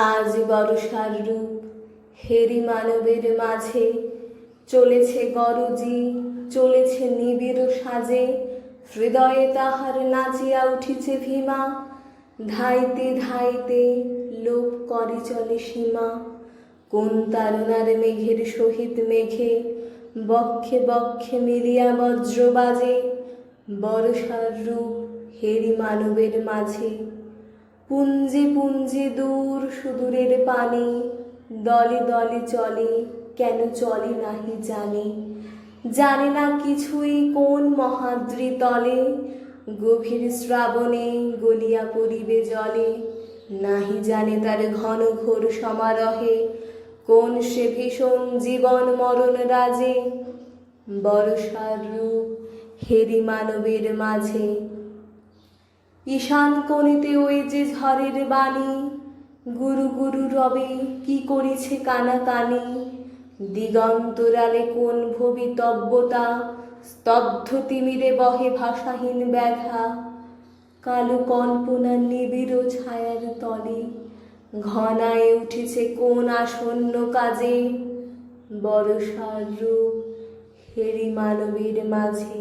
আজ বর্ষার রূপ হেরি মানবের মাঝে। চলেছে গরজি, চলেছে নিবিড় সাজে। হৃদয়ে তাহার নাচিয়া উঠিছে ভীমা। ধাইতে ধাইতে লোপ করে চলে সীমা। কোন তারুণার মেঘের সহিত মেঘে, বক্ষে বক্ষে মিলিয়া বজ্র বাজে বর্ষার রূপ হেরি মানবের মাঝে। পুঞ্জে পুঞ্জি দূর সুদূরের পানি, দলে দলে চলে, কেন চলে নাহি জানে। জানে না কিছুই কোন মহাদ্রি তলে, গভীর শ্রাবণে গলিয়া পড়িবে জলে। নাহি জানে তার ঘন ঘোর সমারোহে, কোন সে ভীষণ জীবন মরণ রাজে। বর্ষার রূপ হেরি মানবের মাঝে ঈশান কোণেতে ওই যে ঝড়ের বাণী, গুরু গুরু রবে কি করেছে কানা কানি? দিগন্তরালে কোন ভবিতব্যতা স্তব্ধ তিমিরে বহে ভাষাহীন ব্যাঘা কালো কল্পনা নিবিড় ছায়ার তলে, ঘনায় উঠেছে কোন আসন্ন কাজে? বর্ষার রূপ হেরি মানবের মাঝে।